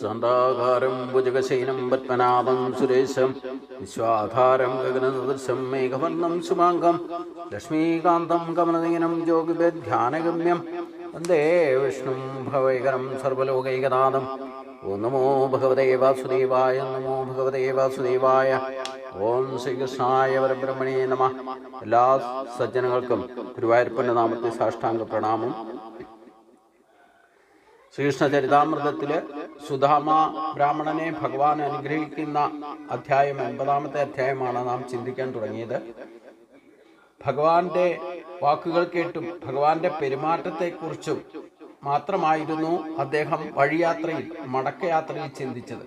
സന്താകാരം ഭുജഗശൈനം പത്മനാഭം സുരേശം വിശ്വാധാരം ഗഗനസദൃശം മേഘവർണം ശുഭാംഗം ലക്ഷ്മീകാന്തം കമലനീനം യോഗിധ്യാനഗമ്യം വന്ദേ വിഷ്ണു ഭവൈകരം സർവലോകൈകനാഥം. ഓം നമോ ഭഗവതേ വാസുദേവായ നമോ ഭഗവതേ വാസുദേവായ ഓം ശ്രീകൃഷ്ണായ പരബ്രഹ്മണേ നമ. എല്ലാ സജ്ജനങ്ങൾക്കും ഗുരുവായൂരപ്പന്റെ നാമത്തെ സാഷ്ടാംഗ പ്രണാമം. ശ്രീകൃഷ്ണ ചരിതാമൃതത്തിൽ സുധാമ ബ്രാഹ്മണനെ ഭഗവാൻ അനുഗ്രഹിക്കുന്ന അധ്യായം എൺപതാമത്തെ അധ്യായമാണ് നാം ചിന്തിക്കാൻ തുടങ്ങിയത്. ഭഗവാന്റെ വാക്കുകൾ കേട്ടും ഭഗവാന്റെ പെരുമാറ്റത്തെക്കുറിച്ചും മാത്രമായിരുന്നു അദ്ദേഹം വഴിയാത്രയിൽ മടക്കയാത്രയിൽ ചിന്തിച്ചത്.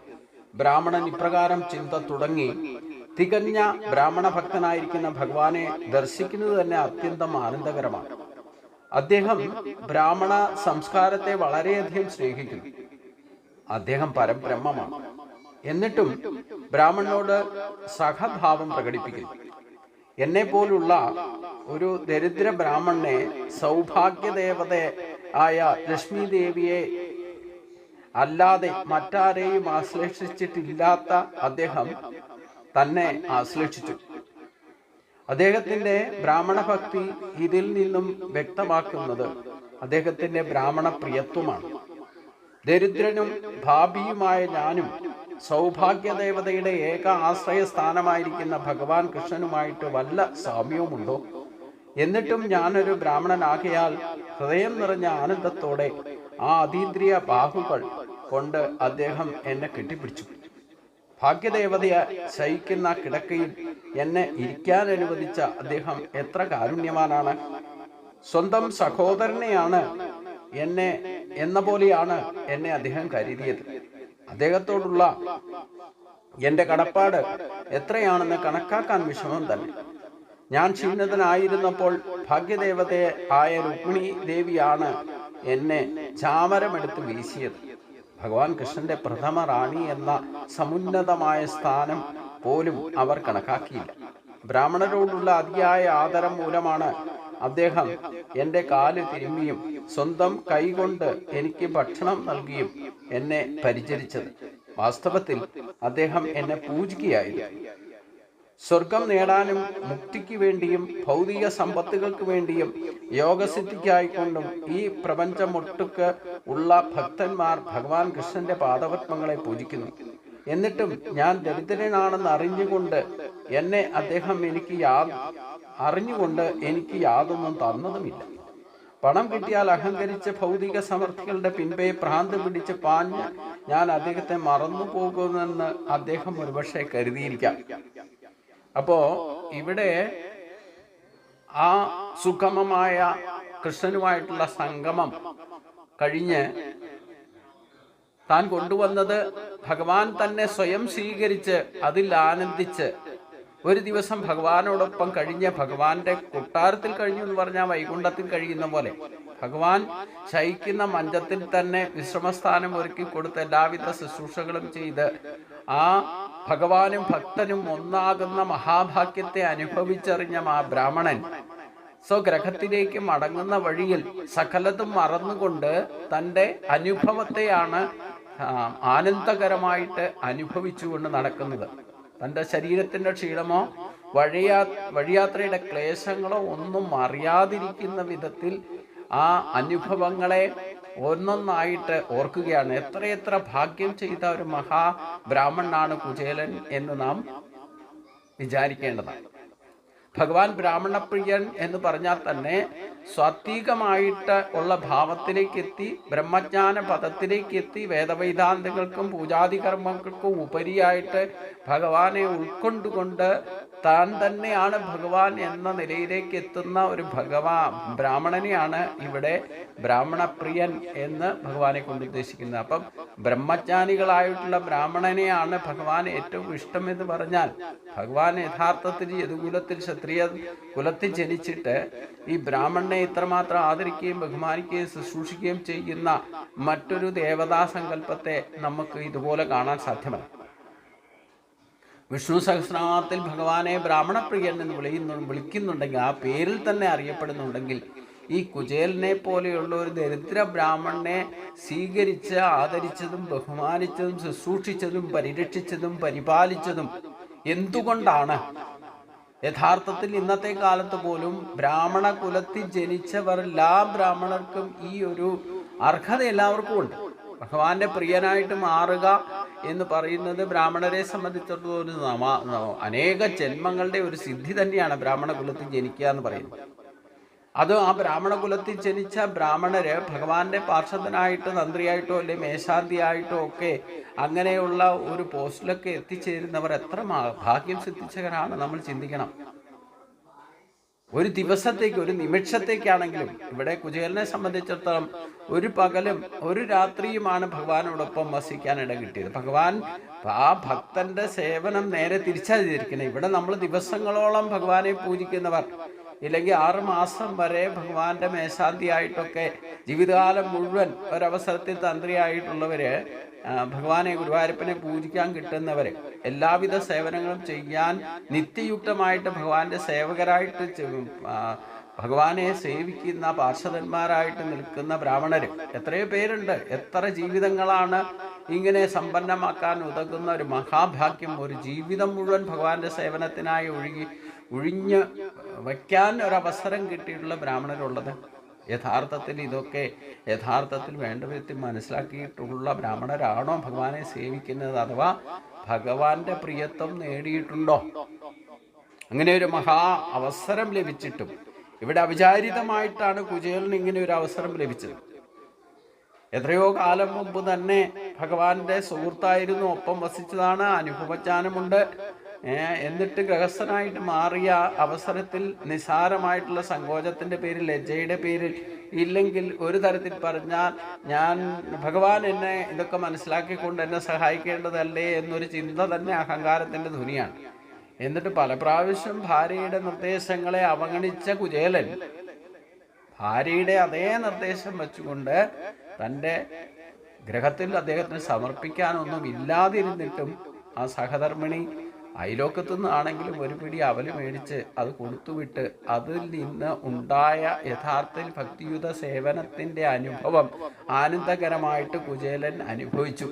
ബ്രാഹ്മണൻ ഇപ്രകാരം ചിന്ത തുടങ്ങി തികഞ്ഞ ബ്രാഹ്മണ ഭക്തനായിരിക്കുന്ന ഭഗവാനെ ദർശിക്കുന്നത് തന്നെ അത്യന്തം ആനന്ദകരമാണ്. അദ്ദേഹം ബ്രാഹ്മണ സംസ്കാരത്തെ വളരെയധികം സ്നേഹിക്കുന്നു. അദ്ദേഹം പരബ്രഹ്മമാണ് എന്നിട്ടും ബ്രാഹ്മണനോട് സഹഭാവം പ്രകടിപ്പിക്കുന്നു. എന്നെ പോലുള്ള ഒരു ദരിദ്ര ബ്രാഹ്മണനെ സൗഭാഗ്യദേവത ആയ ലക്ഷ്മി ദേവിയെ അല്ലാതെ മറ്റാരെയും ആശ്ലേഷിച്ചിട്ടില്ലാത്ത അദ്ദേഹം തന്നെ ആശ്ലേഷിച്ചു. അദ്ദേഹത്തിന്റെ ബ്രാഹ്മണ ഭക്തി ഇതിൽ നിന്നും വ്യക്തമാക്കുന്നത് അദ്ദേഹത്തിന്റെ ബ്രാഹ്മണ പ്രിയത്വമാണ് ദരിദ്രനും ഭാപിയുമായ ഞാനും സൗഭാഗ്യദേവതയുടെ ഏക ആശ്രയ സ്ഥാനമായിരിക്കുന്ന ഭഗവാൻ കൃഷ്ണനുമായിട്ട് വല്ല സാമ്യവുമുണ്ടോ? എന്നിട്ടും ഞാനൊരു ബ്രാഹ്മണനാകയാൽ ഹൃദയം നിറഞ്ഞ ആനന്ദത്തോടെ ആ അതീന്ദ്രിയ ബാഹുകൾ കൊണ്ട് അദ്ദേഹം എന്നെ കെട്ടിപ്പിടിച്ചു. ഭാഗ്യദേവതയെ ശയിക്കുന്ന കിടക്കയിൽ എന്നെ ഇരിക്കാൻ അനുവദിച്ച അദ്ദേഹം എത്ര കാരുണ്യവാനാണ്? സ്വന്തം സഹോദരനെയാണ് എന്നെ എന്ന പോലെയാണ് എന്നെ അദ്ദേഹം കരുതിയത്. അദ്ദേഹത്തോടുള്ള എന്റെ കടപ്പാട് എത്രയാണെന്ന് കണക്കാക്കാൻ വിഷമം തന്നെ. ഞാൻ ക്ഷീണിതനായിരുന്നപ്പോൾ ഭാഗ്യദേവതയെ ആയ രുക്മിണി ദേവിയാണ് എന്നെ ചാമരമെടുത്ത് വീശിയത്. ഭഗവാൻ കൃഷ്ണന്റെ പ്രഥമ റാണി എന്ന സമുന്നതമായ സ്ഥാനം പോലും അവർ കണക്കാക്കിയില്ല. ബ്രാഹ്മണരോടുള്ള അതിയായ ആദരം മൂലമാണ് അദ്ദേഹം എന്റെ കാൽ തിരുമ്മിയും സ്വന്തം കൈകൊണ്ട് എനിക്ക് ഭക്ഷണം നൽകിയും എന്നെ പരിചരിച്ചത്. വാസ്തവത്തിൽ അദ്ദേഹം എന്നെ പൂജിക്കുകയായിരുന്നു സ്വർഗം നേടാനും മുക്തിക്ക് വേണ്ടിയും ഭൗതിക സമ്പത്തുകൾക്ക് വേണ്ടിയും യോഗസിദ്ധിക്കായിക്കൊണ്ടും ഈ പ്രപഞ്ചമൊട്ടുക്ക് ഉള്ള ഭക്തന്മാർ ഭഗവാൻ കൃഷ്ണന്റെ പാദപത്മങ്ങളെ പൂജിക്കുന്നു. എന്നിട്ടും ഞാൻ ദരിദ്രനാണെന്ന് അറിഞ്ഞുകൊണ്ട് എന്നെ അദ്ദേഹം എനിക്ക് യാ അറിഞ്ഞുകൊണ്ട് എനിക്ക് യാതൊന്നും തന്നതുമില്ല. പണം കിട്ടിയാൽ അഹങ്കരിച്ച ഭൗതിക സമർത്ഥികളുടെ പിൻപേ ഭ്രാന്ത് പിടിച്ച് പാഞ്ഞ് ഞാൻ അദ്ദേഹത്തെ മറന്നു പോകുമെന്ന് അദ്ദേഹം ഒരുപക്ഷെ കരുതിയിരിക്കാം. അപ്പോ ഇവിടെ ആ സുഗമമായ കൃഷ്ണനുമായിട്ടുള്ള സംഗമം കഴിഞ്ഞ് താൻ കൊണ്ടുവന്നത് ഭഗവാൻ തന്നെ സ്വയം സ്വീകരിച്ച് അതിൽ ആനന്ദിച്ച് ഒരു ദിവസം ഭഗവാനോടൊപ്പം കഴിഞ്ഞ ഭഗവാന്റെ കൊട്ടാരത്തിൽ കഴിഞ്ഞു എന്ന് പറഞ്ഞാൽ വൈകുണ്ഠത്തിൽ കഴിയുന്ന പോലെ. ഭഗവാൻ ശയിക്കുന്ന മഞ്ചത്തിൽ തന്നെ വിശ്രമസ്ഥാനം ഒരുക്കി കൊടുത്ത് എല്ലാവിധ ശുശ്രൂഷകളും ചെയ്ത് ആ ഭഗവാനും ഭക്തനും ഒന്നാകുന്ന മഹാഭാഗ്യത്തെ അനുഭവിച്ചറിഞ്ഞ ആ ബ്രാഹ്മണൻ സ്വഗ്രഹത്തിലേക്ക് മടങ്ങുന്ന വഴിയിൽ സകലതും മറന്നുകൊണ്ട് തന്റെ അനുഭവത്തെയാണ് ആനന്ദകരമായിട്ട് അനുഭവിച്ചുകൊണ്ട് നടക്കുന്നത്. തന്റെ ശരീരത്തിന്റെ ക്ഷീണമോ വഴിയാ വഴിയാത്രയുടെ ക്ലേശങ്ങളോ ഒന്നും അറിയാതിരിക്കുന്ന വിധത്തിൽ ആ അനുഭവങ്ങളെ ഒന്നൊന്നായിട്ട് ഓർക്കുകയാണ്. എത്രയെത്ര ഭാഗ്യം ചെയ്ത ഒരു മഹാ ബ്രാഹ്മണനാണ് കുചേലൻ എന്ന് നാം വിചാരിക്കേണ്ടതാണ്. ഭഗവാൻ ബ്രാഹ്മണപ്രിയൻ എന്ന് പറഞ്ഞാൽ തന്നെ സ്വാത്വികമായിട്ട് ഉള്ള ഭാവത്തിലേക്ക് എത്തി ബ്രഹ്മജ്ഞാന പദത്തിലേക്ക് എത്തി വേദവൈദാന്തങ്ങൾക്കും പൂജാതി കർമ്മങ്ങൾക്കും ഉപരിയായിട്ട് ഭഗവാനെ ഉൾക്കൊണ്ടുകൊണ്ട് താൻ തന്നെയാണ് ഭഗവാൻ എന്ന നിലയിലേക്ക് എത്തുന്ന ഒരു ഭഗവാ ബ്രാഹ്മണനെയാണ് ഇവിടെ ബ്രാഹ്മണപ്രിയൻ എന്ന് ഭഗവാനെ കൊണ്ട് ഉദ്ദേശിക്കുന്നത്. അപ്പം ബ്രഹ്മജ്ഞാനികളായിട്ടുള്ള ബ്രാഹ്മണനെയാണ് ഭഗവാൻ ഏറ്റവും ഇഷ്ടം എന്ന് പറഞ്ഞാൽ ഭഗവാൻ യഥാർത്ഥത്തിൽ യദുകുലത്തിൽ ക്ഷത്രിയ കുലത്തിൽ ജനിച്ചിട്ട് ഈ ബ്രാഹ്മണനെ ഇത്രമാത്രം ആദരിക്കുകയും ബഹുമാനിക്കുകയും ശുശ്രൂഷിക്കുകയും ചെയ്യുന്ന മറ്റൊരു ദേവതാ സങ്കല്പത്തെ നമുക്ക് ഇതുപോലെ കാണാൻ സാധ്യമല്ല. വിഷ്ണു സഹസ്രനാമത്തിൽ ഭഗവാനെ ബ്രാഹ്മണപ്രിയൻ എന്ന് വിളിയുന്നു വിളിക്കുന്നുണ്ടെങ്കിൽ ആ പേരിൽ തന്നെ അറിയപ്പെടുന്നുണ്ടെങ്കിൽ ഈ കുചേലിനെ പോലെയുള്ള ഒരു ദരിദ്ര ബ്രാഹ്മണനെ സ്വീകരിച്ച് ആദരിച്ചതും ബഹുമാനിച്ചതും ശുശ്രൂഷിച്ചതും പരിരക്ഷിച്ചതും പരിപാലിച്ചതും എന്തുകൊണ്ടാണ്? യഥാർത്ഥത്തിൽ ഇന്നത്തെ കാലത്ത് പോലും ബ്രാഹ്മണ കുലത്തിൽ ജനിച്ചവർ എല്ലാ ബ്രാഹ്മണർക്കും ഈ ഒരു അർഹത എല്ലാവർക്കും ഉണ്ട്. ഭഗവാന്റെ പ്രിയനായിട്ട് മാറുക എന്ന് പറയുന്നത് ബ്രാഹ്മണരെ സംബന്ധിച്ചിടത്തോളം ഒരു നമ- അനേക ജന്മങ്ങളുടെ ഒരു സിദ്ധി തന്നെയാണ് ബ്രാഹ്മണ കുലത്തിൽ ജനിക്കുക എന്ന് പറയുന്നത്. അത് ആ ബ്രാഹ്മണ കുലത്തിൽ ജനിച്ച ബ്രാഹ്മണര് ഭഗവാന്റെ പാർഷദനായിട്ട് നന്ദിയായിട്ടോ അല്ലെ മേശാന്തിയായിട്ടോ ഒക്കെ അങ്ങനെയുള്ള ഒരു പോസ്റ്റിലൊക്കെ എത്തിച്ചേരുന്നവർ എത്ര ഭാഗ്യം സിദ്ധിച്ചവരാണ് നമ്മൾ ചിന്തിക്കണം. ഒരു ദിവസത്തേക്ക് ഒരു നിമിഷത്തേക്കാണെങ്കിലും ഇവിടെ കുചേലനെ സംബന്ധിച്ചിടത്തോളം ഒരു പകലും ഒരു രാത്രിയുമാണ് ഭഗവാനോടൊപ്പം വസിക്കാൻ ഇട കിട്ടിയത് ഭഗവാൻ ആ ഭക്തന്റെ സേവനം നേരെ തിരിച്ചറിഞ്ഞിരിക്കുന്നത് ഇവിടെ നമ്മൾ ദിവസങ്ങളോളം ഭഗവാനെ പൂജിക്കുന്നവർ. ഇല്ലെങ്കിൽ ആറ് മാസം വരെ ഭഗവാന്റെ മേശാന്തിയായിട്ടൊക്കെ ജീവിതകാലം മുഴുവൻ ഒരവസരത്തിൽ തന്ത്രിയായിട്ടുള്ളവര് ഭഗവാനെ ഗുരുവായൂരപ്പനെ പൂജിക്കാൻ കിട്ടുന്നവർ എല്ലാവിധ സേവനങ്ങളും ചെയ്യാൻ നിത്യയുക്തമായിട്ട് ഭഗവാന്റെ സേവകരായിട്ട് ഭഗവാനെ സേവിക്കുന്ന പാർഷദന്മാരായിട്ട് നിൽക്കുന്ന ബ്രാഹ്മണർ എത്രയോ പേരുണ്ട്. എത്ര ജീവിതങ്ങളാണ് ഇങ്ങനെ സമ്പന്നമാക്കാൻ ഉതകുന്ന ഒരു മഹാഭാഗ്യം. ഒരു ജീവിതം മുഴുവൻ ഭഗവാന്റെ സേവനത്തിനായി ഒഴുകി ഒഴിഞ്ഞ് വയ്ക്കാൻ ഒരവസരം കിട്ടിയിട്ടുള്ള ബ്രാഹ്മണരുള്ളത്. യഥാർത്ഥത്തിൽ ഇതൊക്കെ യഥാർത്ഥത്തിൽ വേണ്ട വിധത്തിൽ മനസ്സിലാക്കിയിട്ടുള്ള ബ്രാഹ്മണരാണോ ഭഗവാനെ സേവിക്കുന്നത് അഥവാ ഭഗവാന്റെ പ്രിയത്വം നേടിയിട്ടുണ്ടോ? അങ്ങനെ ഒരു മഹാ അവസരം ലഭിച്ചിട്ടും ഇവിടെ അവിചാരിതമായിട്ടാണ് കുജേലിന് ഇങ്ങനെ ഒരു അവസരം ലഭിച്ചത്. എത്രയോ കാലം മുമ്പ് തന്നെ ഭഗവാന്റെ സുഹൃത്തായിരുന്നു ഒപ്പം വസിച്ചതാണ് അനുഭവജ്ഞാനമുണ്ട്. എന്നിട്ട് ഗൃഹസ്ഥനായിട്ട് മാറിയ അവസരത്തിൽ നിസാരമായിട്ടുള്ള സങ്കോചത്തിന്റെ പേരിൽ ലജ്ജയുടെ പേരിൽ ഇല്ലെങ്കിൽ ഒരു തരത്തിൽ പറഞ്ഞാൽ ഞാൻ ഭഗവാൻ എന്നെ ഇതൊക്കെ മനസ്സിലാക്കിക്കൊണ്ട് എന്നെ സഹായിക്കേണ്ടതല്ലേ എന്നൊരു ചിന്ത തന്നെ അഹങ്കാരത്തിന്റെ ധ്വനിയാണ്. എന്നിട്ട് പല പ്രാവശ്യം ഭാര്യയുടെ നിർദ്ദേശങ്ങളെ അവഗണിച്ച കുചേലൻ ഭാര്യയുടെ അതേ നിർദ്ദേശം വെച്ചുകൊണ്ട് തന്റെ ഗ്രഹത്തിൽ അദ്ദേഹത്തിന് സമർപ്പിക്കാനൊന്നും ഇല്ലാതിരുന്നിട്ടും ആ സഹധർമ്മിണി അയലോക്കത്തു നിന്നാണെങ്കിലും ഒരു പിടി അവൽ മേടിച്ച് അത് കൊടുത്തുവിട്ട് അതിൽ നിന്ന് ഉണ്ടായ യഥാർത്ഥ ഭക്തിയുത സേവനത്തിന്റെ അനുഭവം ആനന്ദകരമായിട്ട് കുചേലൻ അനുഭവിച്ചു.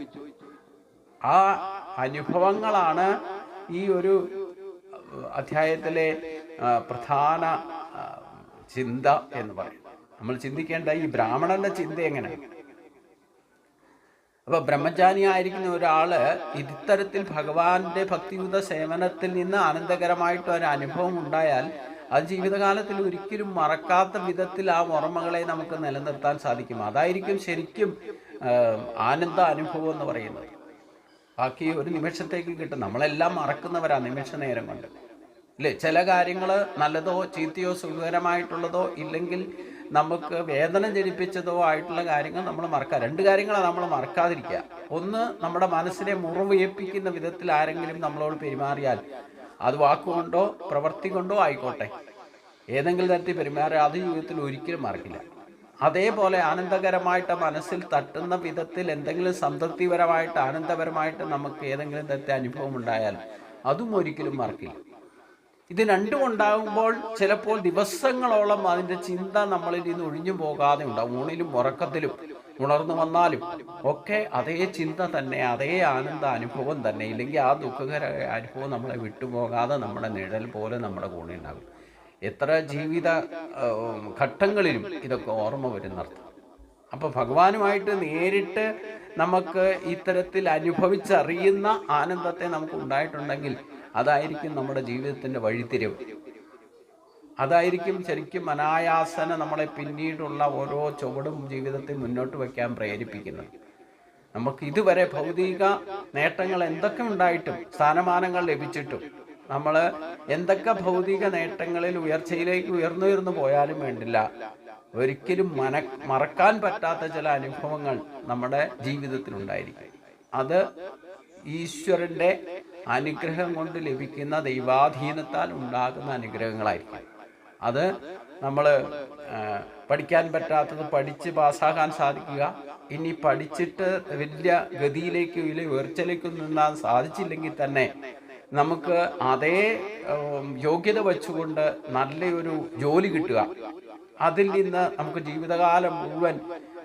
ആ അനുഭവങ്ങളാണ് ഈ ഒരു അധ്യായത്തിലെ പ്രധാന ചിന്ത എന്ന് പറയുന്നത്. നമ്മൾ ചിന്തിക്കേണ്ട ഈ ബ്രാഹ്മണന്റെ ചിന്ത എങ്ങനെയാണ്? അപ്പൊ ബ്രഹ്മചാരിയായിരിക്കുന്ന ഒരാൾ ഇത്തരത്തിൽ ഭഗവാന്റെ ഭക്തിയുത സേവനത്തിൽ നിന്ന് ആനന്ദകരമായിട്ട് ഒരു അനുഭവം ഉണ്ടായാൽ അത് ജീവിതകാലത്തിൽ ഒരിക്കലും മറക്കാത്ത വിധത്തിൽ ആ ഓർമ്മകളെ നമുക്ക് നിലനിർത്താൻ സാധിക്കും. അതായിരിക്കും ശരിക്കും ആനന്ദ അനുഭവം എന്ന് പറയുന്നത്. ബാക്കി ഒരു നിമിഷത്തേക്ക് കിട്ടും. നമ്മളെല്ലാം മറക്കുന്നവരാ നിമിഷ നേരം കൊണ്ട്. അല്ലേ ചില കാര്യങ്ങൾ നല്ലതോ ചീത്തയോ സുഖകരമായിട്ടുള്ളതോ ഇല്ലെങ്കിൽ നമുക്ക് വേദന ജനിപ്പിച്ചതോ ആയിട്ടുള്ള കാര്യങ്ങൾ നമ്മൾ മറക്കുക രണ്ട് കാര്യങ്ങളാണ് നമ്മൾ മറക്കാതിരിക്കുക ഒന്ന് നമ്മുടെ മനസ്സിനെ മുറിവേൽപ്പിക്കുന്ന വിധത്തിൽ ആരെങ്കിലും നമ്മളോട് പെരുമാറിയാൽ അത് വാക്കുകൊണ്ടോ പ്രവൃത്തി കൊണ്ടോ ആയിക്കോട്ടെ. ഏതെങ്കിലും തരത്തിൽ പെരുമാറിയാൽ അത് ജീവിതത്തിൽ ഒരിക്കലും മറക്കില്ല. അതേപോലെ ആനന്ദകരമായിട്ട് മനസ്സിൽ തട്ടുന്ന വിധത്തിൽ എന്തെങ്കിലും സംതൃപ്തിപരമായിട്ട് ആനന്ദപരമായിട്ട് നമുക്ക് ഏതെങ്കിലും തരത്തിൽ അനുഭവം ഉണ്ടായാൽ അതും ഒരിക്കലും മറക്കില്ല. ഇത് രണ്ടും ഉണ്ടാകുമ്പോൾ ചിലപ്പോൾ ദിവസങ്ങളോളം അതിന്റെ ചിന്ത നമ്മളിൽ നിന്ന് ഒഴിഞ്ഞു പോകാതെ ഉണ്ടാവും. ഊണിലും ഉറക്കത്തിലും ഉണർന്നു വന്നാലും ഒക്കെ അതേ ചിന്ത തന്നെ അതേ ആനന്ദ അനുഭവം തന്നെ. ഇല്ലെങ്കിൽ ആ ദുഃഖകര അനുഭവം നമ്മളെ വിട്ടുപോകാതെ നമ്മുടെ നിഴൽ പോലെ നമ്മുടെ കൂടെ ഉണ്ടാകും. എത്ര ജീവിത ഘട്ടങ്ങളിലും ഇതൊക്കെ ഓർമ്മ വരുന്നർത്ഥം. അപ്പോൾ ഭഗവാനുമായിട്ട് നേരിട്ട് നമുക്ക് ഇത്തരത്തിൽ അനുഭവിച്ചറിയുന്ന ആനന്ദത്തെ നമുക്ക് ഉണ്ടായിട്ടുണ്ടെങ്കിൽ അതായിരിക്കും നമ്മുടെ ജീവിതത്തിന്റെ വഴിത്തിരിവ്. അതായിരിക്കും ശരിക്കും അനായാസന നമ്മളെ പിന്നീടുള്ള ഓരോ ചുവടും ജീവിതത്തെ മുന്നോട്ട് വയ്ക്കാൻ പ്രേരിപ്പിക്കുന്നത്. നമുക്ക് ഇതുവരെ ഭൗതിക നേട്ടങ്ങൾ എന്തൊക്കെ ഉണ്ടായിട്ടും സ്ഥാനമാനങ്ങൾ ലഭിച്ചിട്ടും നമ്മൾ എന്തൊക്കെ ഭൗതിക നേട്ടങ്ങളിൽ ഉയർച്ചയിലേക്ക് ഉയർന്നുയർന്നു പോയാലും വേണ്ടില്ല. ഒരിക്കലും മന മറക്കാൻ പറ്റാത്ത ചില അനുഭവങ്ങൾ നമ്മുടെ ജീവിതത്തിൽ ഉണ്ടായിരിക്കും അത് ഈശ്വരന്റെ അനുഗ്രഹം കൊണ്ട് ലഭിക്കുന്ന ദൈവാധീനത്താൽ ഉണ്ടാകുന്ന അനുഗ്രഹങ്ങളായിരിക്കും. അത് നമ്മൾ പഠിക്കാൻ പറ്റാത്തത് പഠിച്ച് പാസ്സാകാൻ സാധിക്കുക. ഇനി പഠിച്ചിട്ട് വലിയ ഗതിയിലേക്ക് വലിയ ഉയർച്ചയിലേക്ക് നിന്നാൻ സാധിച്ചില്ലെങ്കിൽ തന്നെ നമുക്ക് അതേ യോഗ്യത വെച്ചുകൊണ്ട് നല്ലൊരു ജോലി കിട്ടുക. അതിൽ നിന്ന് നമുക്ക് ജീവിതകാലം മുഴുവൻ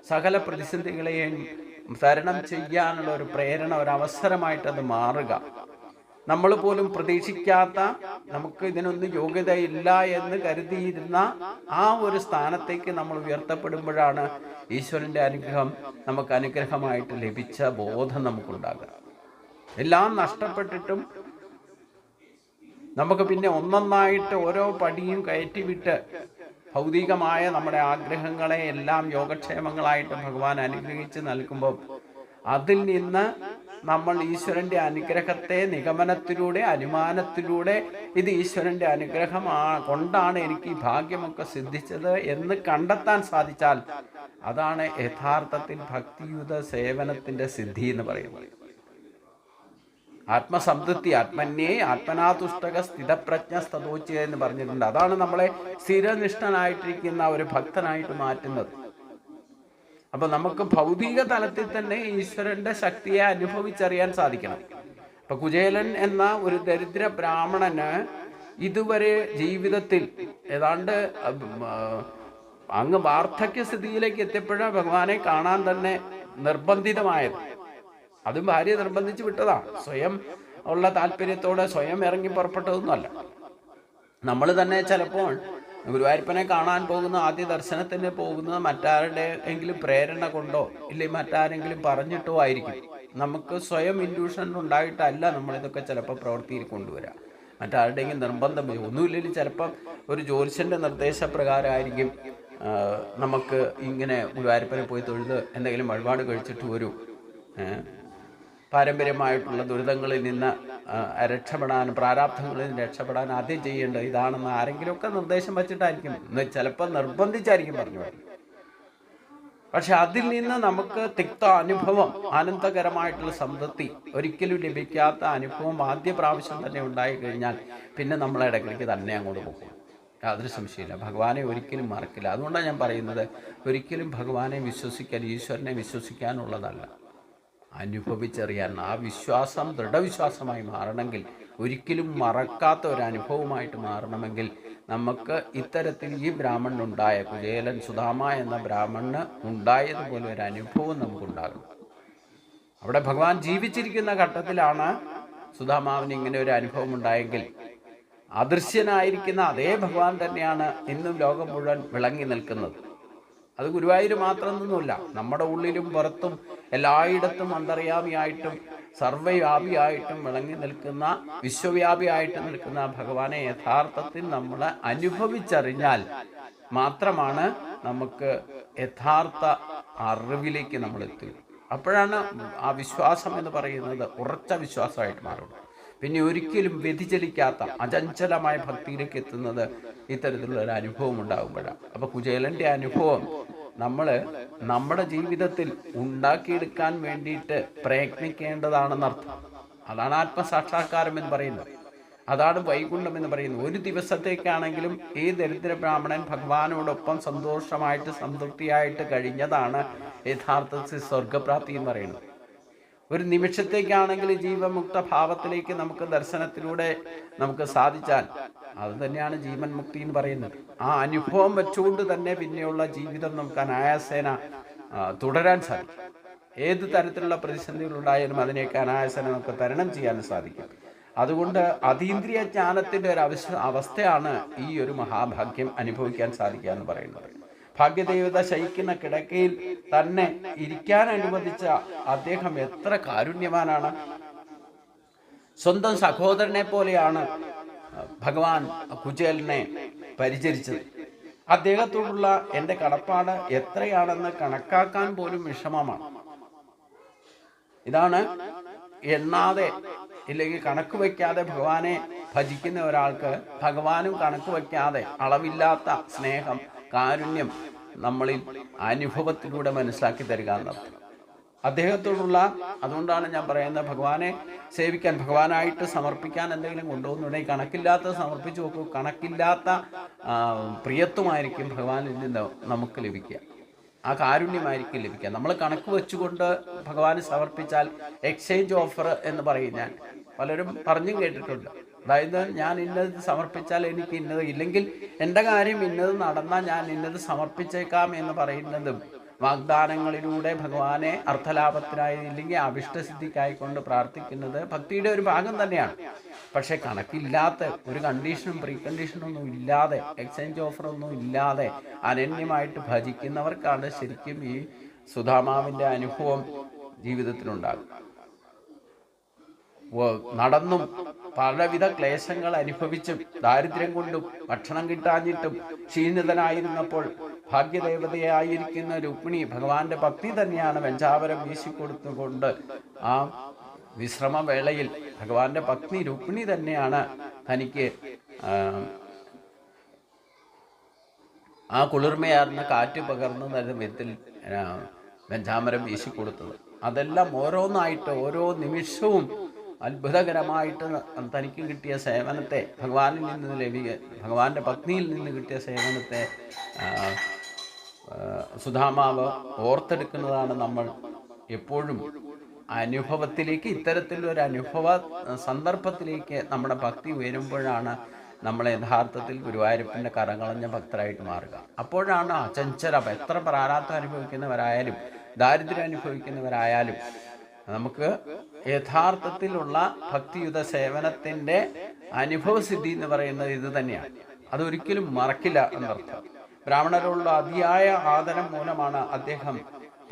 സകല പ്രതിസന്ധികളെയും തരണം ചെയ്യാനുള്ള ഒരു പ്രേരണ ഒരു അവസരമായിട്ട് അത് മാറുക. നമ്മൾ പോലും പ്രതീക്ഷിക്കാത്ത നമുക്ക് ഇതിനൊന്നും യോഗ്യതയില്ല എന്ന് കരുതിയിരുന്ന ആ ഒരു സ്ഥാനത്തേക്ക് നമ്മൾ ഉയർത്തപ്പെടുമ്പോഴാണ് ഈശ്വരന്റെ അനുഗ്രഹം നമുക്ക് അനുഗ്രഹമായിട്ട് ലഭിച്ച ബോധം നമുക്കുണ്ടാകുക. എല്ലാം നഷ്ടപ്പെട്ടിട്ടും നമുക്ക് പിന്നെ ഒന്നൊന്നായിട്ട് ഓരോ പടിയും കയറ്റിവിട്ട് ഭൗതികമായ നമ്മുടെ ആഗ്രഹങ്ങളെ എല്ലാം യോഗക്ഷേമങ്ങളായിട്ട് ഭഗവാൻ അനുഗ്രഹിച്ച് നൽകുമ്പോൾ അതിൽ നിന്ന് നമ്മൾ ഈശ്വരന്റെ അനുഗ്രഹത്തെ നിഗമനത്തിലൂടെ അനുമാനത്തിലൂടെ ഇത് ഈശ്വരന്റെ അനുഗ്രഹം കൊണ്ടാണ് എനിക്ക് ഈ ഭാഗ്യമൊക്കെ സിദ്ധിച്ചത് എന്ന് കണ്ടെത്താൻ സാധിച്ചാൽ അതാണ് യഥാർത്ഥത്തിൽ ഭക്തിയുത സേവനത്തിന്റെ സിദ്ധി എന്ന് പറയുന്നത്. ആത്മസംതൃപ്തി ആത്മന്യേ ആത്മനാതുഷ്ടക സ്ഥിതപ്രജ്ഞ എന്ന് പറഞ്ഞിട്ടുണ്ട്. അതാണ് നമ്മളെ സ്ഥിരനിഷ്ഠനായിട്ടിരിക്കുന്ന ഒരു ഭക്തനായിട്ട് മാറ്റുന്നത്. അപ്പൊ നമുക്ക് ഭൗതിക തലത്തിൽ തന്നെ ഈശ്വരന്റെ ശക്തിയെ അനുഭവിച്ചറിയാൻ സാധിക്കണം. ഇപ്പൊ കുചേലൻ എന്ന ഒരു ദരിദ്ര ബ്രാഹ്മണന് ഇതുവരെ ജീവിതത്തിൽ ഏതാണ്ട് അങ്ങ് വാർദ്ധക്യ സ്ഥിതിയിലേക്ക് എത്തിയപ്പോഴാണ് ഭഗവാനെ കാണാൻ തന്നെ നിർബന്ധിതമായത്. അതും ഭാര്യ നിർബന്ധിച്ചു വിട്ടതാ സ്വയം ഉള്ള താല്പര്യത്തോടെ സ്വയം ഇറങ്ങി പുറപ്പെട്ടതൊന്നുമല്ല. നമ്മൾ തന്നെ ചിലപ്പോൾ ഗുരുവായൂരപ്പനെ കാണാൻ പോകുന്ന ആദ്യ ദർശനത്തിന് പോകുന്നത് മറ്റാരുടെ എങ്കിലും പ്രേരണ കൊണ്ടോ ഇല്ലെങ്കിൽ മറ്റാരെങ്കിലും പറഞ്ഞിട്ടോ ആയിരിക്കും. നമുക്ക് സ്വയം ഇൻഡ്യൂഷൻ ഉണ്ടായിട്ടല്ല നമ്മളിതൊക്കെ ചിലപ്പോൾ പ്രവൃത്തിയിൽ കൊണ്ടുവരാം. മറ്റാരുടെയെങ്കിലും നിർബന്ധം ഒന്നുമില്ലെങ്കിൽ ചിലപ്പം ഒരു ജോലിസിന്റെ നിർദ്ദേശപ്രകാരമായിരിക്കും നമുക്ക് ഇങ്ങനെ ഗുരുവായൂരപ്പനെ പോയി തൊഴുത് എന്തെങ്കിലും വഴിപാട് കഴിച്ചിട്ട് വരൂ. പാരമ്പര്യമായിട്ടുള്ള ദുരിതങ്ങളിൽ നിന്ന് രക്ഷപ്പെടാൻ പ്രാരാബ്ധങ്ങളിൽ നിന്ന് രക്ഷപ്പെടാൻ ആദ്യം ചെയ്യേണ്ടത് ഇതാണെന്ന് ആരെങ്കിലുമൊക്കെ നിർദ്ദേശം വച്ചിട്ടായിരിക്കും. ചിലപ്പോൾ നിർബന്ധിച്ചായിരിക്കും പറഞ്ഞു പക്ഷെ അതിൽ നിന്ന് നമുക്ക് തിക്ത അനുഭവം ആനന്ദകരമായിട്ടുള്ള സംതൃപ്തി ഒരിക്കലും ലഭിക്കാത്ത അനുഭവം ആദ്യ പ്രാവശ്യം തന്നെ ഉണ്ടായി കഴിഞ്ഞാൽ പിന്നെ നമ്മളെ ഇടയ്ക്കിടയ്ക്ക് തന്നെ അങ്ങോട്ട് പോകും. യാതൊരു സംശയമില്ല ഭഗവാനെ ഒരിക്കലും മറക്കില്ല. അതുകൊണ്ടാണ് ഞാൻ പറയുന്നത് ഒരിക്കലും ഭഗവാനെ വിശ്വസിക്കാൻ ഈശ്വരനെ വിശ്വസിക്കാനുള്ളതല്ല. അനുഭവിച്ചറിയാൻ ആ വിശ്വാസം ദൃഢവിശ്വാസമായി മാറണമെങ്കിൽ ഒരിക്കലും മറക്കാത്ത ഒരു അനുഭവമായിട്ട് മാറണമെങ്കിൽ നമുക്ക് ഇത്തരത്തിൽ ഈ ബ്രാഹ്മണനുണ്ടായ കുചേലൻ സുധാമ എന്ന ബ്രാഹ്മണന് ഉണ്ടായതുപോലെ ഒരു അനുഭവം നമുക്കുണ്ടാകണം. അവിടെ ഭഗവാൻ ജീവിച്ചിരിക്കുന്ന ഘട്ടത്തിലാണ് സുധാമാവിന് ഇങ്ങനെ ഒരു അനുഭവം ഉണ്ടായെങ്കിൽ അദൃശ്യനായിരിക്കുന്ന അതേ ഭഗവാൻ തന്നെയാണ് ഇന്നും ലോകം മുഴുവൻ വിളങ്ങി നിൽക്കുന്നത്. അത് ഗുരുവായൂർ മാത്രമൊന്നുമില്ല നമ്മുടെ ഉള്ളിലും പുറത്തും എല്ലായിടത്തും അന്തർയാമിയായിട്ടും സർവവ്യാപിയായിട്ടും വിളങ്ങി നിൽക്കുന്ന വിശ്വവ്യാപിയായിട്ട് നിൽക്കുന്ന ഭഗവാനെ യഥാർത്ഥത്തിൽ നമ്മൾ അനുഭവിച്ചറിഞ്ഞാൽ മാത്രമാണ് നമുക്ക് യഥാർത്ഥ അറിവിലേക്ക് നമ്മൾ എത്തുക അപ്പോഴാണ് ആ വിശ്വാസം എന്ന് പറയുന്നത് ഉറച്ച വിശ്വാസമായിട്ട് മാറുന്നത്. പിന്നെ ഒരിക്കലും വ്യതിചലിക്കാത്ത അചഞ്ചലമായ ഭക്തിയിലേക്ക് എത്തുന്നത് ഇത്തരത്തിലുള്ള ഒരു അനുഭവം ഉണ്ടാകുമ്പോഴാണ്. അപ്പൊ കുചേലന്റെ അനുഭവം നമ്മൾ നമ്മുടെ ജീവിതത്തിൽ ഉണ്ടാക്കിയെടുക്കാൻ വേണ്ടിയിട്ട് പ്രയത്നിക്കേണ്ടതാണെന്നർത്ഥം. അതാണ് ആത്മസാക്ഷാത്കാരം എന്ന് പറയുന്നത്. അതാണ് വൈകുണ്ഠം എന്ന് പറയുന്നത്. ഒരു ദിവസത്തേക്കാണെങ്കിലും ഈ ദരിദ്ര ബ്രാഹ്മണൻ ഭഗവാനോടൊപ്പം സന്തോഷമായിട്ട് സംതൃപ്തിയായിട്ട് കഴിഞ്ഞതാണ് യഥാർത്ഥത്തിൽ സ്വർഗപ്രാപ്തി എന്ന് പറയുന്നത്. ഒരു നിമിഷത്തേക്കാണെങ്കിൽ ജീവമുക്ത ഭാവത്തിലേക്ക് നമുക്ക് ദർശനത്തിലൂടെ നമുക്ക് സാധിച്ചാൽ അത് തന്നെയാണ് ജീവൻ മുക്തി എന്ന് പറയുന്നത്. ആ അനുഭവം വെച്ചുകൊണ്ട് തന്നെ പിന്നെയുള്ള ജീവിതം നമുക്ക് അനായാസേന തുടരാൻ സാധിക്കും. ഏത് തരത്തിലുള്ള പ്രതിസന്ധികൾ ഉണ്ടായാലും അതിനെയൊക്കെ അനായാസേന നമുക്ക് തരണം ചെയ്യാൻ സാധിക്കും. അതുകൊണ്ട് അതീന്ദ്രിയ ജ്ഞാനത്തിന്റെ ഒരു അവസ്ഥയാണ് ഈ ഒരു മഹാഭാഗ്യം അനുഭവിക്കാൻ സാധിക്കുക എന്ന് പറയുന്നത്. ഭാഗ്യദേവത ശയിക്കുന്ന കിടക്കയിൽ തന്നെ ഇരിക്കാൻ അനുവദിച്ച അദ്ദേഹം എത്ര കാരുണ്യവാനാണ്. സ്വന്തം സഹോദരനെ പോലെയാണ് ഭഗവാൻ കുചേലിനെ പരിചരിച്ചത്. അദ്ദേഹത്തോടുള്ള എന്റെ കടപ്പാട് എത്രയാണെന്ന് കണക്കാക്കാൻ പോലും വിഷമമാണ്. ഇതാണ് എണ്ണാതെ ഇല്ലെങ്കിൽ കണക്ക് വയ്ക്കാതെ ഭഗവാനെ ഭജിക്കുന്ന ഒരാൾക്ക് ഭഗവാനും കണക്ക് വയ്ക്കാതെ അളവില്ലാത്ത സ്നേഹം. കാരുണ്യം നമ്മളിൽ അനുഭവത്തിലൂടെ മനസ്സിലാക്കി തരിക എന്നർത്ഥം. അദ്ദേഹത്തോടുള്ള അതുകൊണ്ടാണ് ഞാൻ പറയുന്നത് ഭഗവാനെ സേവിക്കാൻ ഭഗവാനായിട്ട് സമർപ്പിക്കാൻ എന്തെങ്കിലും കൊണ്ടുപോകുന്നുണ്ടെങ്കിൽ കണക്കില്ലാത്ത സമർപ്പിച്ചു നോക്കൂ കണക്കില്ലാത്ത പ്രിയത്വമായിരിക്കും ഭഗവാനിൽ നിന്ന് നമുക്ക് ലഭിക്കുക. ആ കാരുണ്യമായിരിക്കും ലഭിക്കുക. നമ്മൾ കണക്ക് വെച്ചുകൊണ്ട് ഭഗവാന് സമർപ്പിച്ചാൽ എക്സ്ചേഞ്ച് ഓഫർ എന്ന് പറയും ഞാൻ പലരും പറഞ്ഞും കേട്ടിട്ടുണ്ട്. അതായത് ഞാൻ ഇന്നത് സമർപ്പിച്ചാൽ എനിക്ക് ഇന്നത് ഇല്ലെങ്കിൽ എന്റെ കാര്യം ഇന്നത് നടന്നാൽ ഞാൻ ഇന്നത് സമർപ്പിച്ചേക്കാം എന്ന് പറയുന്നതും വാഗ്ദാനങ്ങളിലൂടെ ഭഗവാനെ അർത്ഥലാഭത്തിനായി ഇല്ലെങ്കിൽ അഭിഷ്ടസിദ്ധിക്കായിക്കൊണ്ട് പ്രാർത്ഥിക്കുന്നത് ഭക്തിയുടെ ഒരു ഭാഗം തന്നെയാണ്. പക്ഷെ കണക്കില്ലാത്ത ഒരു കണ്ടീഷനും പ്രീ കണ്ടീഷനും ഒന്നും ഇല്ലാതെ എക്സ്ചേഞ്ച് ഓഫർ ഒന്നും ഇല്ലാതെ അനന്യമായിട്ട് ഭജിക്കുന്നവർക്കാണ് ശരിക്കും ഈ സുധാമാവിന്റെ അനുഭവം ജീവിതത്തിലുണ്ടാകും നടന്നും പലവിധ ക്ലേശങ്ങൾ അനുഭവിച്ചും ദാരിദ്ര്യം കൊണ്ടും ഭക്ഷണം കിട്ടാഞ്ഞിട്ടും ക്ഷീണിതനായിരുന്നപ്പോൾ ഭാഗ്യദേവതയായിരിക്കുന്ന രുക്മിണി ഭഗവാന്റെ ഭക്തി തന്നെയാണ് വെഞ്ചാവരം വീശിക്കൊടുത്തുകൊണ്ട് ആ വിശ്രമ വേളയിൽ ഭഗവാന്റെ പത്നി രുക്മിണി തന്നെയാണ് തനിക്ക് ആ, കുളിർമയാർന്ന കാറ്റ് പകർന്നു തരുന്ന വിധത്തിൽ വെഞ്ചാമരം വീശിക്കൊടുത്തത്. അതെല്ലാം ഓരോന്നായിട്ട് ഓരോ നിമിഷവും അത്ഭുതകരമായിട്ട് തനിക്ക് കിട്ടിയ സേവനത്തെ ഭഗവാനിൽ നിന്ന് ലഭിക്ക ഭഗവാന്റെ പത്നിയിൽ നിന്ന് കിട്ടിയ സേവനത്തെ സുധാമാവ് ഓർത്തെടുക്കുന്നതാണ് നമ്മൾ എപ്പോഴും അനുഭവത്തിലേക്ക് ഇത്തരത്തിലൊരു അനുഭവ സന്ദർഭത്തിലേക്ക് നമ്മുടെ ഭക്തി ഉയരുമ്പോഴാണ് നമ്മൾ യഥാർത്ഥത്തിൽ ഗുരുവായൂരപ്പന്റെ കരകളഞ്ഞ ഭക്തരായിട്ട് മാറുക. അപ്പോഴാണ് അചഞ്ചലം എത്ര പ്രാരാബ്ദം അനുഭവിക്കുന്നവരായാലും ദാരിദ്ര്യം അനുഭവിക്കുന്നവരായാലും നമുക്ക് യഥാർത്ഥത്തിലുള്ള ഭക്തിയുത സേവനത്തിന്റെ അനുഭവസിദ്ധി എന്ന് പറയുന്നത് ഇത് തന്നെയാണ്. അതൊരിക്കലും മറക്കില്ല എന്നർത്ഥം. ബ്രാഹ്മണരോടുള്ള അതിയായ ആദരം മൂലമാണ് അദ്ദേഹം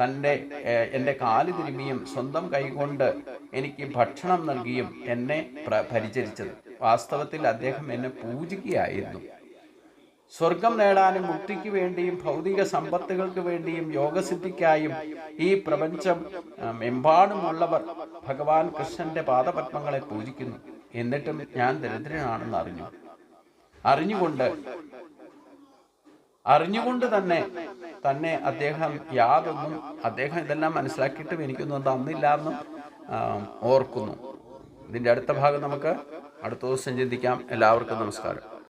തന്റെ എന്റെ കാൽ തിരുമിയും സ്വന്തം കൈകൊണ്ട് എനിക്ക് ഭക്ഷണം നൽകിയും എന്നെ പ്ര- പരിചരിച്ചത്. വാസ്തവത്തിൽ അദ്ദേഹം എന്നെ പൂജിക്കുകയായിരുന്നു. സ്വർഗം നേടാനും മുക്തിക്ക് വേണ്ടിയും ഭൗതിക സമ്പത്തുകൾക്ക് വേണ്ടിയും യോഗസിദ്ധിക്കായും ഈ പ്രപഞ്ചം എമ്പാടുമുള്ളവർ ഭഗവാൻ കൃഷ്ണന്റെ പാദപത്മങ്ങളെ പൂജിക്കുന്നു. എന്നിട്ടും ഞാൻ ദരിദ്രനാണെന്ന് അറിഞ്ഞു. അറിഞ്ഞുകൊണ്ട് അറിഞ്ഞുകൊണ്ട് തന്നെ തന്നെ അദ്ദേഹം യാതൊന്നും അദ്ദേഹം ഇതെല്ലാം മനസ്സിലാക്കിയിട്ടും എനിക്കൊന്നും തന്നില്ല എന്നും ഓർക്കുന്നു. ഇതിന്റെ അടുത്ത ഭാഗം നമുക്ക് അടുത്ത ദിവസം ചിന്തിക്കാം. എല്ലാവർക്കും നമസ്കാരം.